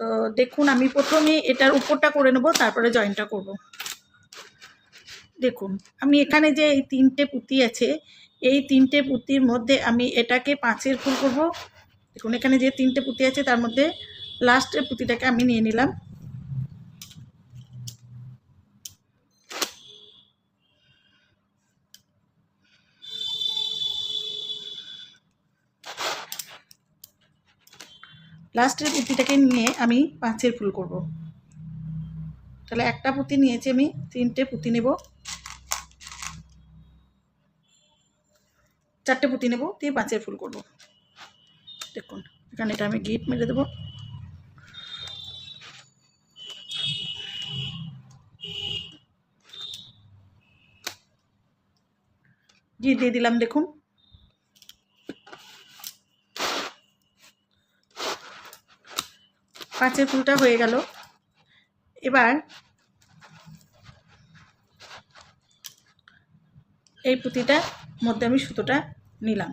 তো দেখুন, আমি প্রথমে এটার উপরটা করে নেব, তারপরে জয়েনটা করব। দেখুন, আমি এখানে যে এই তিনটে পুঁতি আছে, এই তিনটে পুঁতির মধ্যে আমি এটাকে পাঁচের ফুল করব। দেখুন, এখানে যে তিনটে পুঁতি আছে, তার মধ্যে লাস্টের পুঁতিটাকে আমি নিয়ে নিলাম। লাস্টের পুঁতিটাকে নিয়ে আমি পাঁচের ফুল করব। তাহলে একটা পুঁতি নিয়েছি আমি, তিনটে পুঁতি নেব। চারটে পুঁতি নেব, দিয়ে পাঁচের ফুল করব। দেখুন, এখানে এটা আমি গিট মেরে দেবো। গিট দিয়ে দিলাম, দেখুন। পাঁচের ফুলটা হয়ে গেল। এবার এই পুঁতিটার মধ্যে আমি সুতোটা নিলাম।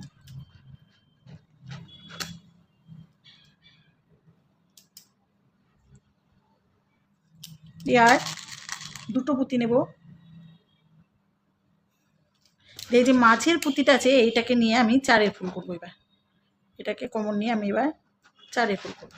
আর দুটো পুঁতি নেব। এই যে মাছের পুঁতিটা আছে, এইটাকে নিয়ে আমি চারের ফুল করব এবার। এটাকে কমন নিয়ে আমি এবার চারের ফুল করব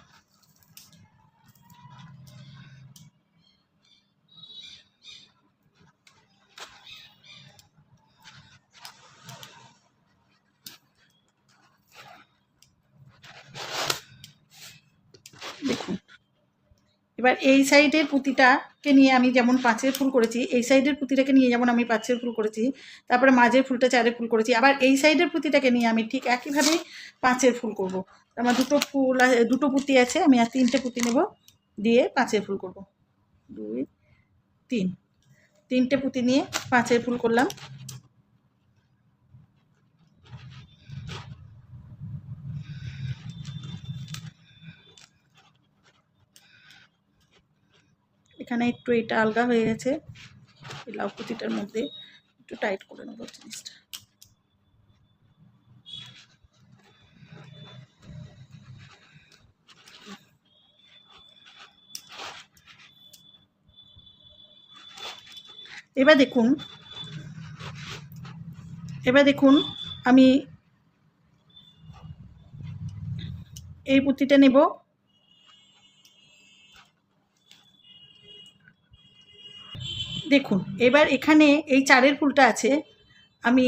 দেখুন এবার এই সাইডের পুঁতিটাকে নিয়ে আমি যেমন পাঁচের ফুল করেছি এই সাইডের পুঁতিটাকে নিয়ে যেমন আমি পাঁচের ফুল করেছি তারপরে মাঝের ফুলটা চারের ফুল করেছি আবার এই সাইডের পুঁতিটাকে নিয়ে আমি ঠিক একইভাবেই পাঁচের ফুল করব। আমার দুটো ফুল দুটো পুঁতি আছে আমি আর তিনটে পুঁতি নেব দিয়ে পাঁচের ফুল করব। দুই তিন তিনটে পুঁতি নিয়ে পাঁচের ফুল করলাম। এখানে একটু এটা আলগা হয়ে গেছে। এই লাউ পুঁতিটার মধ্যে একটু টাইট করে নেব জিনিসটা। এবার দেখুন এবার দেখুন, আমি এই পুঁতিটা নেব। দেখুন, এবার এখানে এই চারের ফুলটা আছে, আমি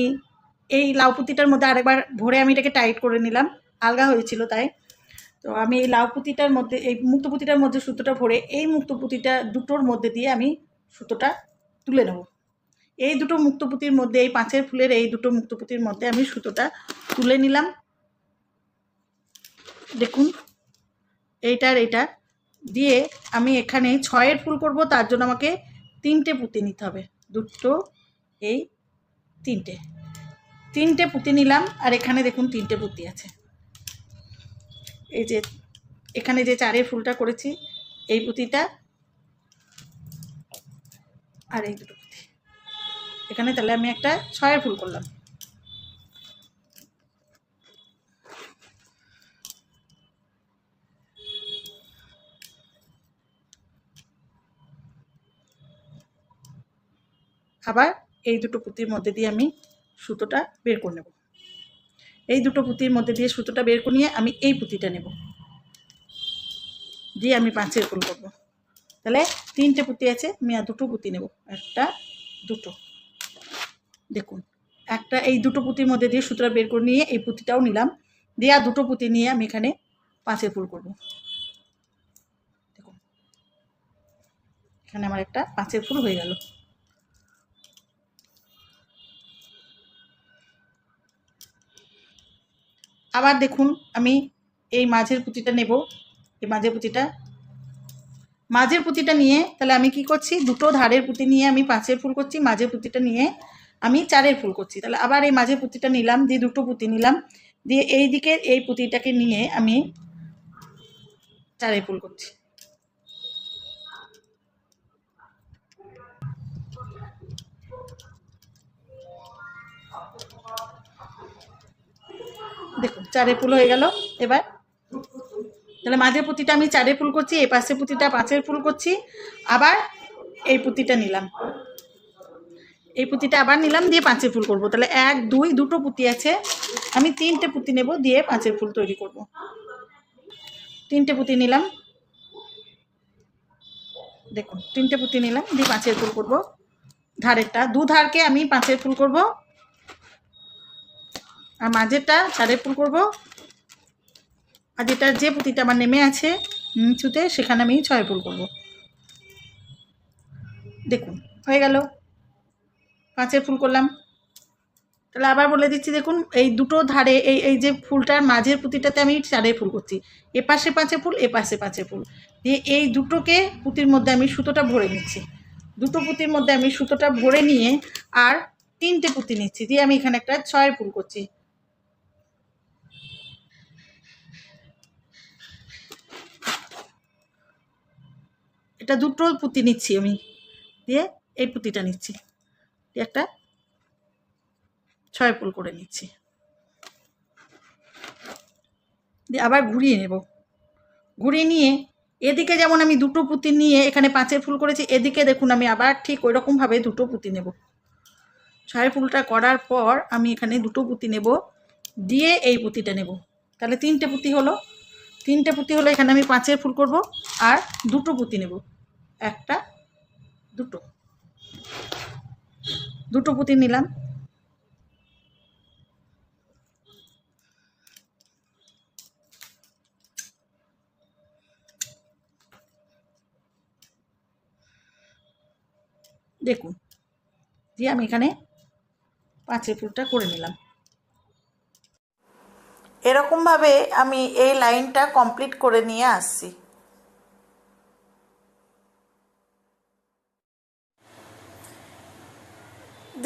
এই লাউপুতিটার মধ্যে আরেকবার ভরে আমি এটাকে টাইট করে নিলাম, আলগা হয়েছিল তাই। তো আমি এই লাউপুতিটার মধ্যে, এই মুক্ত পুঁতিটার মধ্যে সুতোটা ভরে এই মুক্ত পুঁতিটা দুটোর মধ্যে দিয়ে আমি সুতোটা তুলে নেব। এই দুটো মুক্ত পুঁতির মধ্যে, এই পাঁচের ফুলের এই দুটো মুক্ত পুঁতির মধ্যে আমি সুতোটা তুলে নিলাম। দেখুন, এইটার এইটা দিয়ে আমি এখানে ছয়ের ফুল করব, তার জন্য আমাকে তিনটে পুঁতি নিতে হবে। দুটো, এই তিনটে। তিনটে পুঁতি নিলাম, আর এখানে দেখুন তিনটে পুঁতি আছে। এই যে, এখানে যে চারের ফুলটা করেছি, এই পুঁতিটা আর এই দুটো পুঁতি। এখানে তাহলে আমি একটা ছয়ের ফুল করলাম। আবার এই দুটো পুঁতির মধ্যে দিয়ে আমি সুতোটা বের করে নেব। এই দুটো পুঁতির মধ্যে দিয়ে সুতোটা বের করে নিয়ে আমি এই পুঁতিটা নেব। দিয়ে আমি পাঁচের ফুল করব। তাহলে তিনটে পুঁতি আছে, আমি আর দুটো পুঁতি নেব। একটা, দুটো। দেখুন, একটা এই দুটো পুঁতির মধ্যে দিয়ে সুতোটা বের করে নিয়ে এই পুঁতিটাও নিলাম। দিয়ে আর দুটো পুঁতি নিয়ে আমি এখানে পাঁচের ফুল করব। দেখুন, এখানে আমার একটা পাঁচের ফুল হয়ে গেল। আবার দেখুন আমি এই মাঝের পুঁতিটা নেব। এই মাঝের পুঁতিটা। মাঝের পুঁতিটা নিয়ে তাহলে আমি কি করছি? দুটো ধারের পুঁতি নিয়ে আমি পাঁচের ফুল করছি, মাঝের পুঁতিটা নিয়ে আমি চারের ফুল করছি। তাহলে আবার এই মাঝের পুঁতিটা নিলাম, দিয়ে দুটো পুঁতি নিলাম, দিয়ে এই দিকের এই পুঁতিটাকে নিয়ে আমি চারের ফুল করছি। দেখুন চারের ফুল হয়ে গেল, এবার। তাহলে মাঝের পুঁতিটা আমি চারের ফুল করছি, এই পাশের পুঁতিটা পাঁচের ফুল করছি, আবার এই পুঁতিটা নিলাম। এই পুঁতিটা আবার নিলাম, দিয়ে পাঁচের ফুল করব। তাহলে এক, দুই, দুটো পুঁতি আছে, আমি তিনটে পুঁতি নেব, দিয়ে পাঁচের ফুল তৈরি করব। তিনটে পুঁতি নিলাম। দেখুন, তিনটে পুঁতি নিলাম, দিয়ে পাঁচের ফুল করব। ধারেরটা, দু ধারকে আমি পাঁচের ফুল করব। আর মাঝেরটা চারের ফুল করব। যেটা, যে পুঁতিটা আমার নেমে আছে নিচুতে, সেখানে আমি ছয় ফুল করব। দেখুন, হয়ে গেল। পাঁচের ফুল করলাম। তাহলে আবার বলে দিচ্ছি, দেখুন, এই দুটো ধারে, এই এই যে ফুলটার মাঝের পুঁতিটাতে আমি চারের ফুল করছি। এ পাশে পাঁচে ফুল এ পাশে পাঁচে ফুল। দিয়ে এই দুটোকে পুঁতির মধ্যে আমি সুতোটা ভরে নিচ্ছি। দুটো পুঁতির মধ্যে আমি সুতোটা ভরে নিয়ে আর তিনটে পুঁতি নিচ্ছি। দিয়ে আমি এখানে একটা ছয়ের ফুল করছি। এটা দুটো পুঁতি নিচ্ছি আমি। দিয়ে এই পুঁতিটা নিচ্ছি। দিয়ে একটা ছয় ফুল করে নিচ্ছি। দিয়ে আবার ঘুরিয়ে নেব। ঘুরিয়ে নিয়ে এদিকে যেমন আমি দুটো পুঁতি নিয়ে এখানে পাঁচের ফুল করেছি, এদিকে দেখুন আমি আবার ঠিক ওই রকমভাবে দুটো পুঁতি নেব। ছয় ফুলটা করার পর আমি এখানে দুটো পুঁতি নেব। দিয়ে এই পুঁতিটা নেব। তাহলে তিনটে পুঁতি হলো। তিনটে পুঁতি হলো এখানে আমি পাঁচের ফুল করব আর দুটো পুঁতি নেব। একটা, দুটো। দুটো পুঁতি নিলাম। দেখুন, দিয়ে আমি এখানে পাঁচের ফুলটা করে নিলাম। এরকমভাবে আমি এই লাইনটা কমপ্লিট করে নিয়ে আসছি।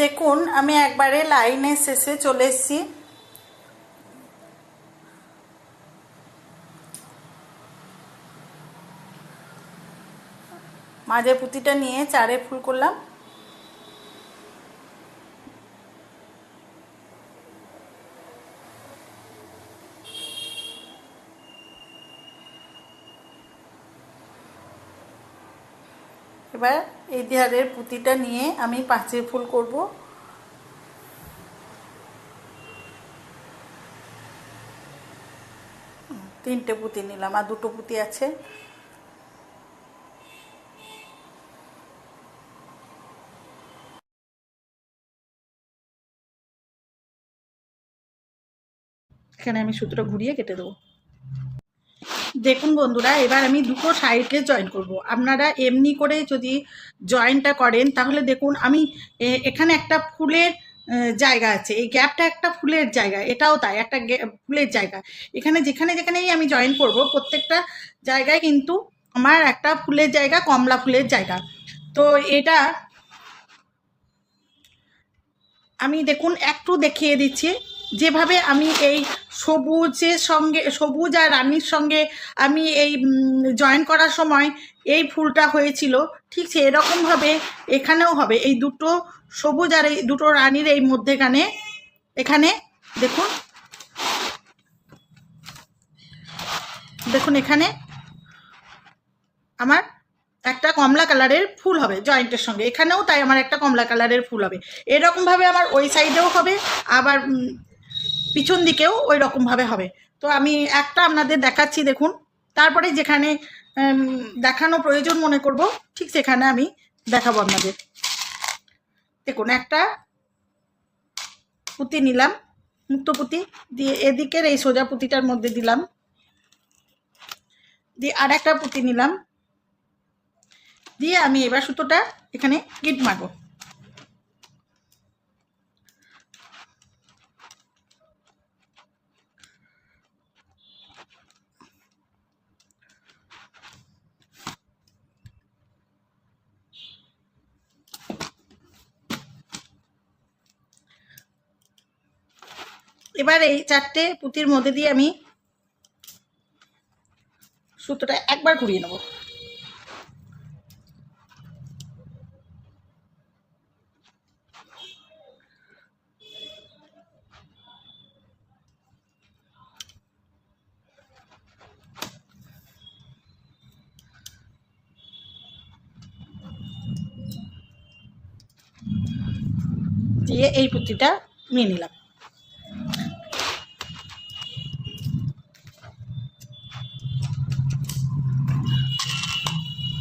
দেখুন আমি একবারে লাইনের শেষে চলে এসেছি। মাঝে পুঁতিটা নিয়ে চারে ফুল করলাম। এবার এই ধারের পুঁতিটা নিয়ে আমি পাঁচের ফুল করব। তিনটে পুঁতি নিলাম, আর দুটো পুঁতি আছে। এখানে আমি সুতোটা ঘুরিয়ে কেটে দেবো। দেখুন বন্ধুরা, এবার আমি দুটো সাইডে জয়েন করব। আপনারা এমনি করে যদি জয়েনটা করেন, তাহলে দেখুন আমি এখানে একটা ফুলের জায়গা আছে। এই গ্যাপটা একটা ফুলের জায়গা, এটাও তাই, একটা ফুলের জায়গা। এখানে যেখানে যেখানেই আমি জয়েন করব, প্রত্যেকটা জায়গায় কিন্তু আমার একটা ফুলের জায়গা, কমলা ফুলের জায়গা। তো এটা আমি দেখুন, একটু দেখিয়ে দিচ্ছি। যেভাবে আমি এই সবুজের সঙ্গে, সবুজ আর রানীর সঙ্গে আমি এই জয়েন করার সময় এই ফুলটা হয়েছিল, ঠিক সেরকমভাবে এখানেও হবে। এই দুটো সবুজ আর এই দুটো রানীর এই মধ্যেখানে, এখানে দেখুন। দেখুন এখানে আমার একটা কমলা কালারের ফুল হবে জয়েন্টের সঙ্গে। এখানেও তাই আমার একটা কমলা কালারের ফুল হবে। এরকমভাবে আমার ওই সাইডেও হবে, আবার পিছন দিকেও ওই রকমভাবে হবে। তো আমি একটা আপনাদের দেখাচ্ছি, দেখুন। তারপরে যেখানে দেখানো প্রয়োজন মনে করব, ঠিক সেখানে আমি দেখাবো আপনাদের। দেখুন, একটা পুঁতি নিলাম, মুক্ত পুঁতি। দিয়ে এদিকের এই সোজা পুঁতিটার মধ্যে দিলাম। দিয়ে আর একটা পুঁতি নিলাম। দিয়ে আমি এবার সুতোটা এখানে গিট মারবো। এবার এই চারটে পুঁতির মধ্যে দিয়ে আমি সুতোটা একবার ঘুরিয়ে নেব। দিয়ে এই পুঁতিটা নিয়ে নিলাম।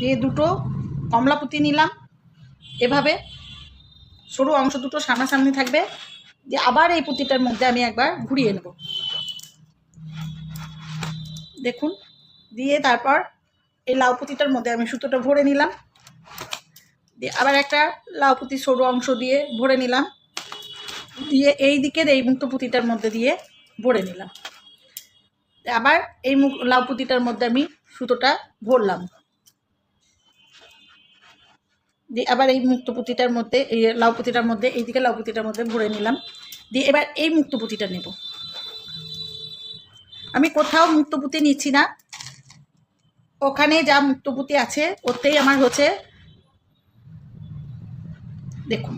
দিয়ে দুটো কমলা পুঁতি নিলাম। এভাবে সরু অংশ দুটো সামনাসামনি থাকবে। দিয়ে আবার এই পুঁতিটার মধ্যে আমি একবার ঘুরিয়ে নেব। দেখুন, দিয়ে তারপর এই লাউ পুঁতিটার মধ্যে আমি সুতোটা ভরে নিলাম। দিয়ে আবার একটা লাউ পুঁতি সরু অংশ দিয়ে ভরে নিলাম। দিয়ে এই দিকের এই মুক্ত পুঁতিটার মধ্যে দিয়ে ভরে নিলাম। আবার এই মুখ লাউ পুঁতিটার মধ্যে আমি সুতোটা ভরলাম। দিয়ে আবার এই মুক্ত পুঁতিটার মধ্যে, এই লাউ পুঁতিটার মধ্যে এইদিকে লাউ পুঁতিটার মধ্যে ভরে নিলাম। দিয়ে এবার এই মুক্ত পুঁতিটা নেব। আমি কোথাও মুক্ত পুঁতি নিচ্ছি না। ওখানে যা মুক্ত পুঁতি আছে, ওতেই আমার হচ্ছে দেখুন।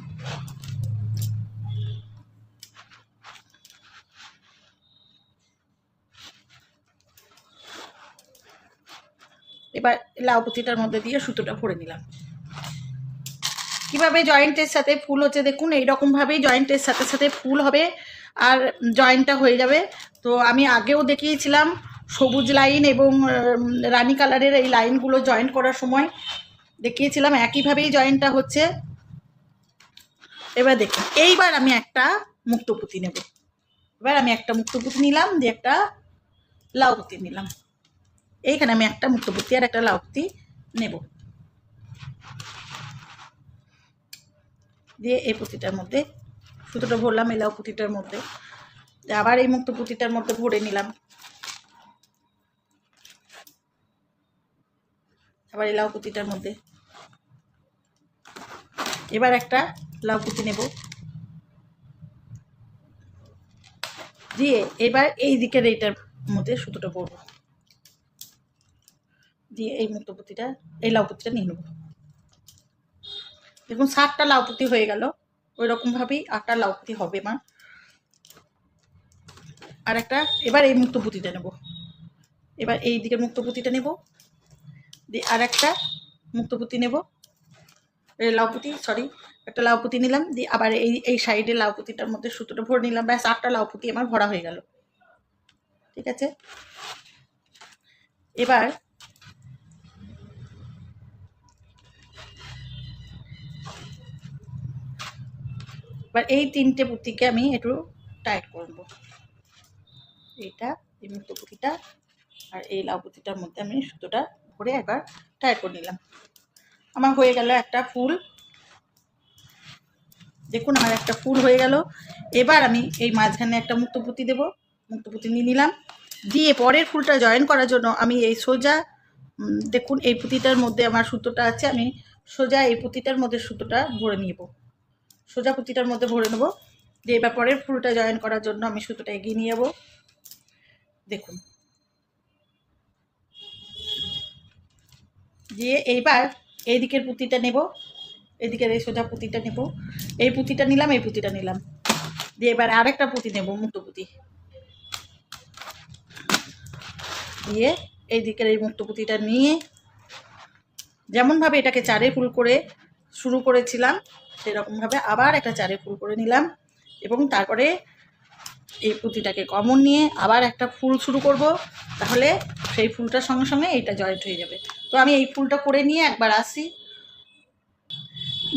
এবার লাউ পুঁতিটার মধ্যে দিয়ে সুতোটা ভরে নিলাম। কীভাবে জয়েন্টের সাথে ফুল হচ্ছে দেখুন এইরকমভাবেই জয়েন্টের সাথে সাথে ফুল হবে আর জয়েন্টটা হয়ে যাবে। তো আমি আগেও দেখিয়েছিলাম সবুজ লাইন এবং রানি কালারের এই লাইনগুলো জয়েন্ট করার সময়। দেখিয়েছিলাম একইভাবেই জয়েন্টটা হচ্ছে। এবার দেখুন, এইবার আমি একটা মুক্তপুতি নেব। এবার আমি একটা মুক্তপুতি নিলাম, দিয়ে একটা লাউ পুঁতি নিলাম। এইখানে আমি একটা মুক্তপুতি আর একটা লাউ পুঁতি নেব। দিয়ে এই পুঁতিটার মধ্যে, সুতোটা ভরলাম এই লাউ পুঁতিটার মধ্যে। আবার এই মুক্ত পুঁতিটার মধ্যে ভরে নিলাম। আবার এই লাউ পুঁতিটার মধ্যে। এবার একটা লাউ পুঁতি নেব। দিয়ে এবার এই দিকের এইটার মধ্যে সুতোটা পরবো দিয়ে এই মুক্ত পুঁতিটা, এই লাউ পুঁতিটা নিয়ে নেব। দেখুন, সাতটা লাউপুতি হয়ে গেল। ওই রকমভাবেই আটটা লাউপুতি হবে, মা। আর একটা, এবার এই মুক্ত পুঁতিটা নেব। এবার এই দিকের মুক্ত পুঁতিটা নেব। দিয়ে আর একটা মুক্ত পুঁতি নেব লাউপুতি সরি একটা লাউপুতি নিলাম। দিয়ে আবার এই এই সাইডে লাউপুতিটার মধ্যে সুতোটা ভরে নিলাম। ব্যাস, আটটা লাউপুতি আমার ভরা হয়ে গেল। ঠিক আছে? এবার এবার এই তিনটে পুঁতিকে আমি একটু টাইট করব এইটা, এই মুক্ত পুঁতিটা আর এই লাউ পুঁতিটার মধ্যে আমি সুতোটা ভরে একবার টাইট করে নিলাম। আমার হয়ে গেল একটা ফুল। দেখুন, আমার একটা ফুল হয়ে গেল। এবার আমি এই মাঝখানে একটা মুক্ত পুঁতি দেবো। মুক্ত পুঁতি নিয়ে নিলাম। দিয়ে পরের ফুলটা জয়েন করার জন্য আমি এই সোজা দেখুন, এই পুঁতিটার মধ্যে আমার সুতোটা আছে। আমি সোজা এই পুঁতিটার মধ্যে সুতোটা ভরে নিব। সোজা পুঁতিটার মধ্যে ভরে নেব। দিয়ে এবার পরের ফুলটা জয়েন করার জন্য আমি সুতোটা এগিয়ে নিয়ে যাব দেখুন। দিয়ে এইবার এই দিকের পুঁতিটা নেব। এদিকের এই সোজা পুঁতিটা নেব। এই পুঁতিটা নিলাম, এই পুঁতিটা নিলাম। দিয়ে এবার আরেকটা পুঁতি নেব, মুক্ত পুঁতি। দিয়ে এই দিকের এই মুক্ত পুঁতিটা নিয়ে যেমনভাবে এটাকে চারে ফুল করে শুরু করেছিলাম সেরকমভাবে আবার একটা চারে ফুল করে নিলাম এবং তারপরে এই পুঁতিটাকে কমন নিয়ে আবার একটা ফুল শুরু করব, তাহলে সেই ফুলটার সঙ্গে সঙ্গে এইটা জয়েন্ট হয়ে যাবে। তো আমি এই ফুলটা করে নিয়ে একবার আসি।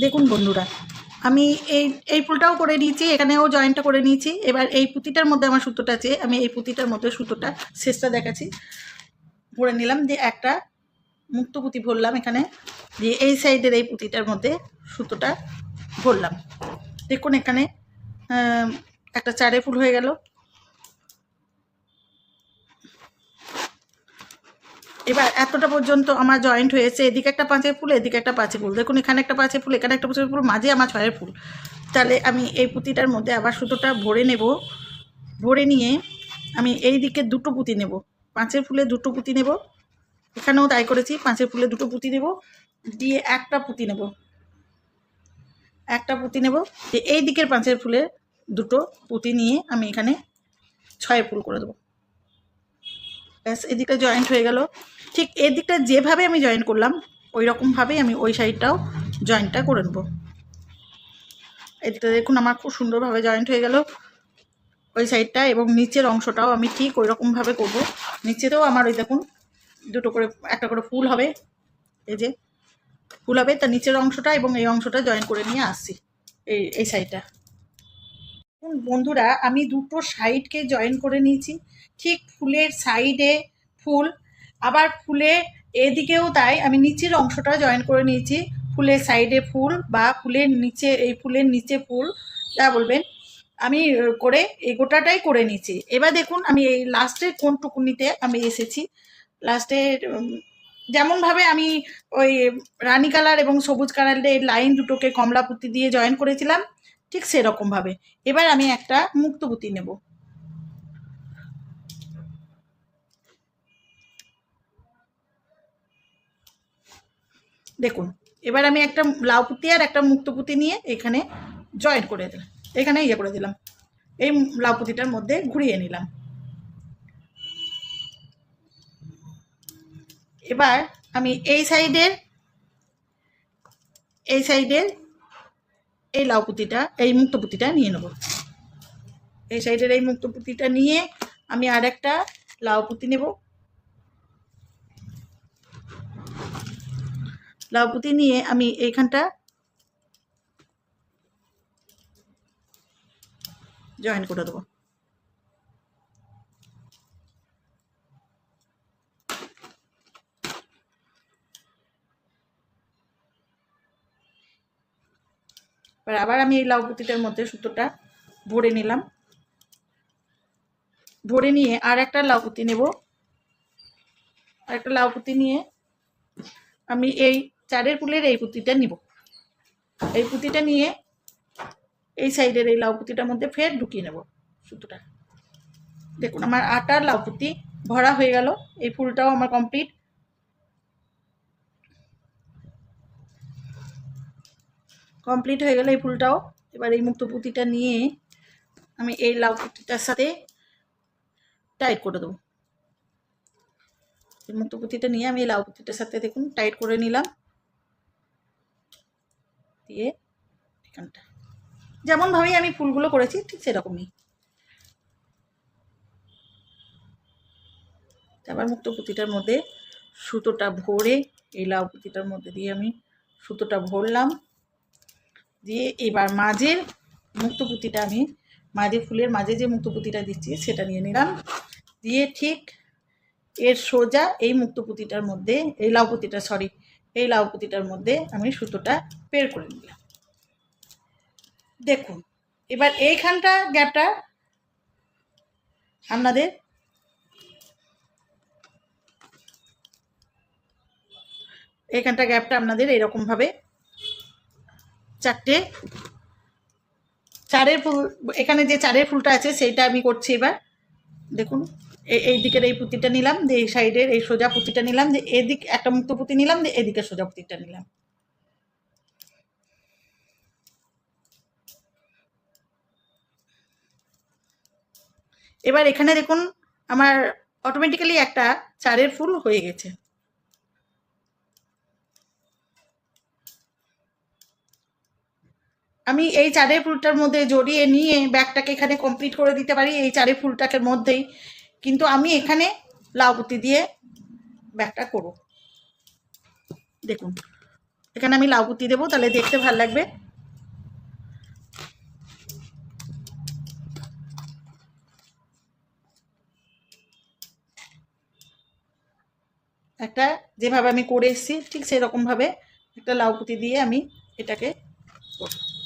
দেখুন বন্ধুরা, আমি এই এই ফুলটাও করে নিয়েছি, এখানেও জয়েন্টটা করে নিয়েছি। এবার এই পুঁতিটার মধ্যে আমার সুতোটা আছে, আমি এই পুঁতিটার মধ্যে সুতোটা শেষটা দেখাচ্ছি। ভরে নিলাম দিয়ে একটা মুক্ত পুঁতি ভরলাম এখানে দিয়ে এই সাইডের এই পুঁতিটার মধ্যে সুতোটা ভরলাম দেখুন এখানে একটা চারে ফুল হয়ে গেল। এবার এতটা পর্যন্ত আমার জয়েন্ট হয়েছে, এদিকে একটা পাঁচের ফুল, এদিকে একটা পাঁচের ফুল। দেখুন এখানে একটা পাঁচের ফুল, এখানে একটা পাঁচের ফুল, মাঝে আমার ছয়ের ফুল। তাহলে আমি এই পুঁতিটার মধ্যে আবার সুতোটা ভরে নেব। ভরে নিয়ে আমি এই দিকে দুটো পুঁতি নেব। পাঁচের ফুলে দুটো পুঁতি নেব। এখানেও তাই করেছি, পাঁচের ফুলে দুটো পুঁতি নেব। দিয়ে একটা পুঁতি নেব। একটা পুঁতি নেব। দিয়ে এই দিকের পাঁচের ফুলে দুটো পুঁতি নিয়ে আমি এখানে ছয় ফুল করে দেবো। ব্যাস, এদিকটা জয়েন্ট হয়ে গেল। ঠিক এদিকটা যেভাবে আমি জয়েন করলাম ওই রকমভাবেই আমি ওই সাইডটাও জয়েন্টটা করে নেব। এটা দেখুন আমার খুব সুন্দরভাবে জয়েন্ট হয়ে গেল। ওই সাইডটা এবং নিচের অংশটাও আমি ঠিক ওই রকমভাবে করব। নিচেতেও আমার ওই দেখুন দুটো করে, একটা করে ফুল হবে। এই যে ফুল হবে তার নিচের অংশটা এবং এই অংশটা জয়েন করে নিয়ে আসছি, এই এই সাইডটা বন্ধুরা, আমি দুটো সাইডকে জয়েন করে নিয়েছি। ঠিক ফুলের সাইডে ফুল, আবার ফুলে এদিকেও তাই, আমি নিচের অংশটা জয়েন করে নিয়েছি। ফুলের সাইডে ফুল বা ফুলের নিচে, এই ফুলের নিচে ফুল, যা বলবেন, আমি করে এই গোটাটাই করে নিয়েছি। এবার দেখুন, আমি এই লাস্টের কোন টুকুনিতে আমি এসেছি। লাস্টের যেমনভাবে আমি ওই রানী কালার এবং সবুজ কালারের লাইন দুটোকে কমলা পুঁতি দিয়ে জয়েন করেছিলাম, ঠিক সেরকমভাবে এবার আমি একটা মুক্ত পুঁতি নেব। দেখুন, এবার আমি একটা লাউ পুঁতি আর একটা মুক্ত পুঁতি নিয়ে এখানে জয়েন করে দিলাম। এখানে ইয়ে করে দিলাম। এই লাউ পুঁতিটার মধ্যে ঘুরিয়ে নিলাম। এবার আমি এই সাইডের এই সাইডের এই লাউ পুঁতিটা, এই মুক্ত পুঁতিটা নিয়ে নেব। এই সাইডের এই মুক্ত পুঁতিটা নিয়ে আমি আর একটা লাউ পুঁতি নেব। লাউ পুঁতি নিয়ে আমি এইখানটা জয়েন করে দেবো। এবার আবার আমি এই লাউ পুঁতিটার মধ্যে সুতোটা ভরে নিলাম। ভরে নিয়ে আর একটা লাউ পুঁতি নেব। আর একটা লাউ পুঁতি নিয়ে আমি এই চারের ফুলের এই পুঁতিটা নিব। এই পুঁতিটা নিয়ে এই সাইডের এই লাউ পুঁতিটার মধ্যে ফের ঢুকিয়ে নেব সুতোটা। দেখুন, আমার আটার লাউ পুঁতি ভরা হয়ে গেল। এই ফুলটাও আমার কমপ্লিট। কমপ্লিট হয়ে গেলে এই ফুলটাও। এবার এই মুক্ত পুঁতিটা নিয়ে আমি এই লাউ পুঁতিটার সাথে টাইট করে দেবো। এই মুক্ত পুঁতিটা নিয়ে আমি এই লাউ পুঁতিটার সাথে দেখুন টাইট করে নিলাম। দিয়ে এখানটা। যেমনভাবেই আমি ফুলগুলো করেছি, ঠিক সেরকমই। আবার মুক্ত পুঁতিটার মধ্যে সুতোটা ভরে, এই লাউ পুঁতিটার মধ্যে দিয়ে আমি সুতোটা ভরলাম। দিয়ে এবার মাঝের মুক্ত পুঁতিটা আমি মাঝে ফুলের মাঝে যে মুক্ত পুঁতিটা দিচ্ছি সেটা নিয়ে নিলাম। দিয়ে ঠিক এর সোজা এই মুক্ত পুঁতিটার মধ্যে, এই লাউ পুঁতিটা সরি এই লাউ পুঁতিটার মধ্যে আমি সুতোটা বের করে নিলাম। দেখুন, এবার এইখানটা গ্যাপটা আপনাদের এইখানটা গ্যাপটা আপনাদের এরকমভাবে চারটে। চারের ফুল, এখানে যে চারের ফুলটা আছে, সেইটা আমি করছি এবার। দেখুন এই দিকের এই পুঁতিটা নিলাম দিয়ে এই সাইডের এই সোজা পুঁতিটা নিলাম দিয়ে এদিক একটা মুক্ত পুঁতি নিলাম দিয়ে এদিকে সোজা পুঁতিটা নিলাম। এবার এখানে দেখুন, আমার অটোমেটিক্যালি একটা চারের ফুল হয়ে গেছে। আমি এই চারের ফুলটার মধ্যে জড়িয়ে নিয়ে ব্যাগটাকে এখানে কমপ্লিট করে দিতে পারি এই চারের ফুলটাকে মধ্যেই। কিন্তু আমি এখানে লাউ পুঁতি দিয়ে ব্যাগটা করব। দেখুন, এখানে আমি লাউ পুঁতি দেবো, তাহলে দেখতে ভালো লাগবে। একটা যেভাবে আমি করে এসেছি, ঠিক সেরকমভাবে একটা লাউ পুঁতি দিয়ে আমি এটাকে করব।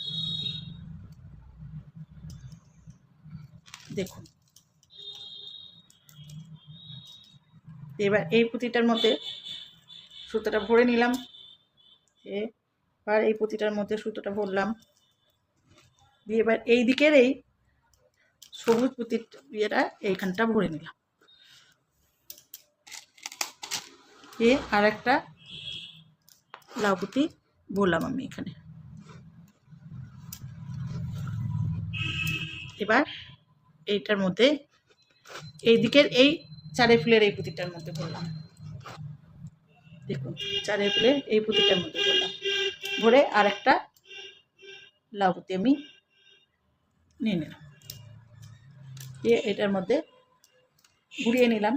দেখুন। এবার এই পুঁতিটার মধ্যে সুতোটা ভরে নিলাম। এবার এই পুঁতিটার মধ্যে সুতোটা ভরলাম। দিয়ে এবার এই দিকের এই সবুজ পুঁতির ইয়েটা এইখানটা ভরে নিলাম। এ আর একটা লাউ পুঁতি ভরলাম আমি এখানে। এবার এইটার মধ্যে, এই দিকের এই চারে ফুলের এই পুঁতিটার মধ্যে ভরলাম দেখুন, চারের ফুলের এই পুঁতিটার মধ্যে ভরলাম ভরে আর একটা লাউপুতি আমি নিয়ে নিলাম। দিয়ে এটার মধ্যে ঘুরিয়ে নিলাম।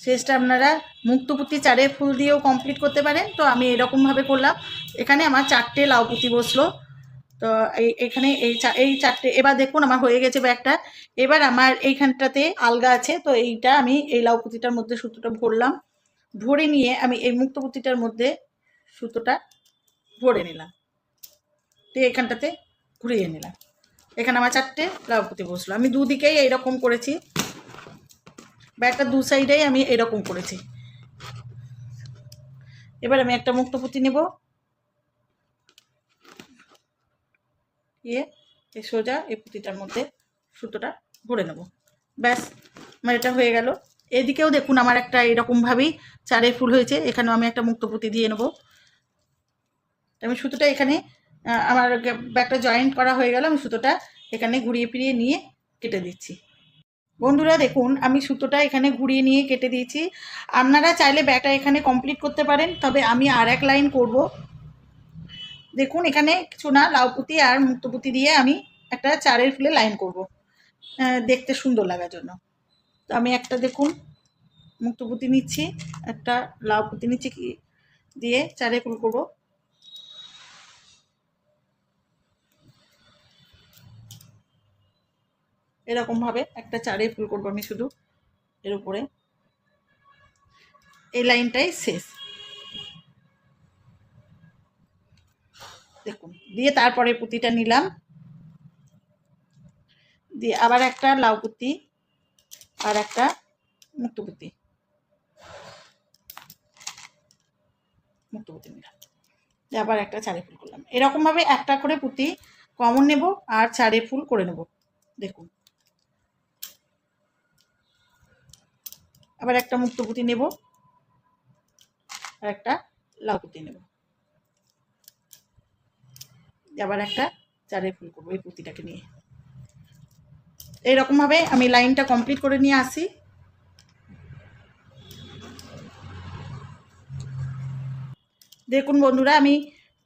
শেষটা আপনারা মুক্তপুতি চারের ফুল দিয়েও কমপ্লিট করতে পারেন। তো আমি এরকমভাবে করলাম। এখানে আমার চারটে লাউপুতি বসল। তো এই, এখানে এই এই চারটে, এবার দেখুন আমার হয়ে গেছে ব্যাগটা। এবার আমার এইখানটাতে আলগা আছে, তো এইটা আমি এই লাউপুতিটার মধ্যে সুতোটা ভরলাম। ভরে নিয়ে আমি এই মুক্তপুতিটার মধ্যে সুতোটা ভরে নিলাম। দিয়ে এখানটাতে ঘুরিয়ে নিলাম। এখানে আমার চারটে লাউপুতি বসল। আমি দুদিকেই এইরকম করেছি। ব্যাগটা দু সাইডেই আমি এরকম করেছি। এবার আমি একটা মুক্তপুতি নেব। দিয়ে সোজা এই পুঁতিটার মধ্যে সুতোটা ভরে নেব। ব্যাস, আমার এটা হয়ে গেল। এদিকেও দেখুন আমার একটা এরকমভাবেই চারে ফুল হয়েছে, এখানেও আমি একটা মুক্ত পুঁতি দিয়ে নেব। আমি সুতোটা এখানে আমার ব্যাগটা জয়েন্ট করা হয়ে গেল, আমি সুতোটা এখানে ঘুরিয়ে ফিরিয়ে নিয়ে কেটে দিচ্ছি। বন্ধুরা, দেখুন, আমি সুতোটা এখানে ঘুরিয়ে নিয়ে কেটে দিয়েছি। আপনারা চাইলে ব্যাগটা এখানে কমপ্লিট করতে পারেন, তবে আমি আর এক লাইন করব। দেখুন, এখানে কিছু না লাউপুতি আর মুক্তপুতি দিয়ে আমি একটা চারের ফুলে লাইন করব। দেখতে সুন্দর লাগার জন্য। তো আমি একটা দেখুন মুক্তপুতি নিচ্ছি, একটা লাউপুতি নিচ্ছি কি দিয়ে চারে ফুল করব। এরকমভাবে একটা চারে ফুল করব আমি শুধু, এর উপরে। এই লাইনটাই শেষ। দেখুন, দিয়ে তারপরে পুঁতিটা নিলাম। দিয়ে আবার একটা লাউ পুঁতি আর একটা মুক্ত পুঁতি। মুক্ত পুঁতি নিলাম। দিয়ে আবার একটা চারে ফুল করলাম। এরকমভাবে একটা করে পুঁতি কমন নেব আর চারে ফুল করে নেব। দেখুন। আবার একটা মুক্ত পুঁতি নেব। আর একটা লাউ পুঁতি নেব। আবার একটা চারে ফুল করব এই পুঁতিটাকে নিয়ে। এইরকমভাবে আমি লাইনটা কমপ্লিট করে নিয়ে আসি। দেখুন বন্ধুরা, আমি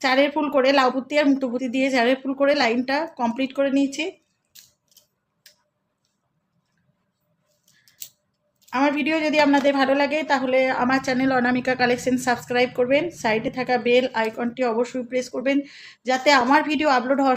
চারের ফুল করে লাউপুতি আর মুক্তপুতি দিয়ে চারের ফুল করে লাইনটা কমপ্লিট করে নিয়েছি। আমার ভিডিও যদি আপনাদের ভালো লাগে, তাহলে আমার চ্যানেল অনামিকা কালেকশন সাবস্ক্রাইব করবেন। সাইডে থাকা বেল আইকনটি অবশ্যই প্রেস করবেন, যাতে আমার ভিডিও আপলোড হওয়ার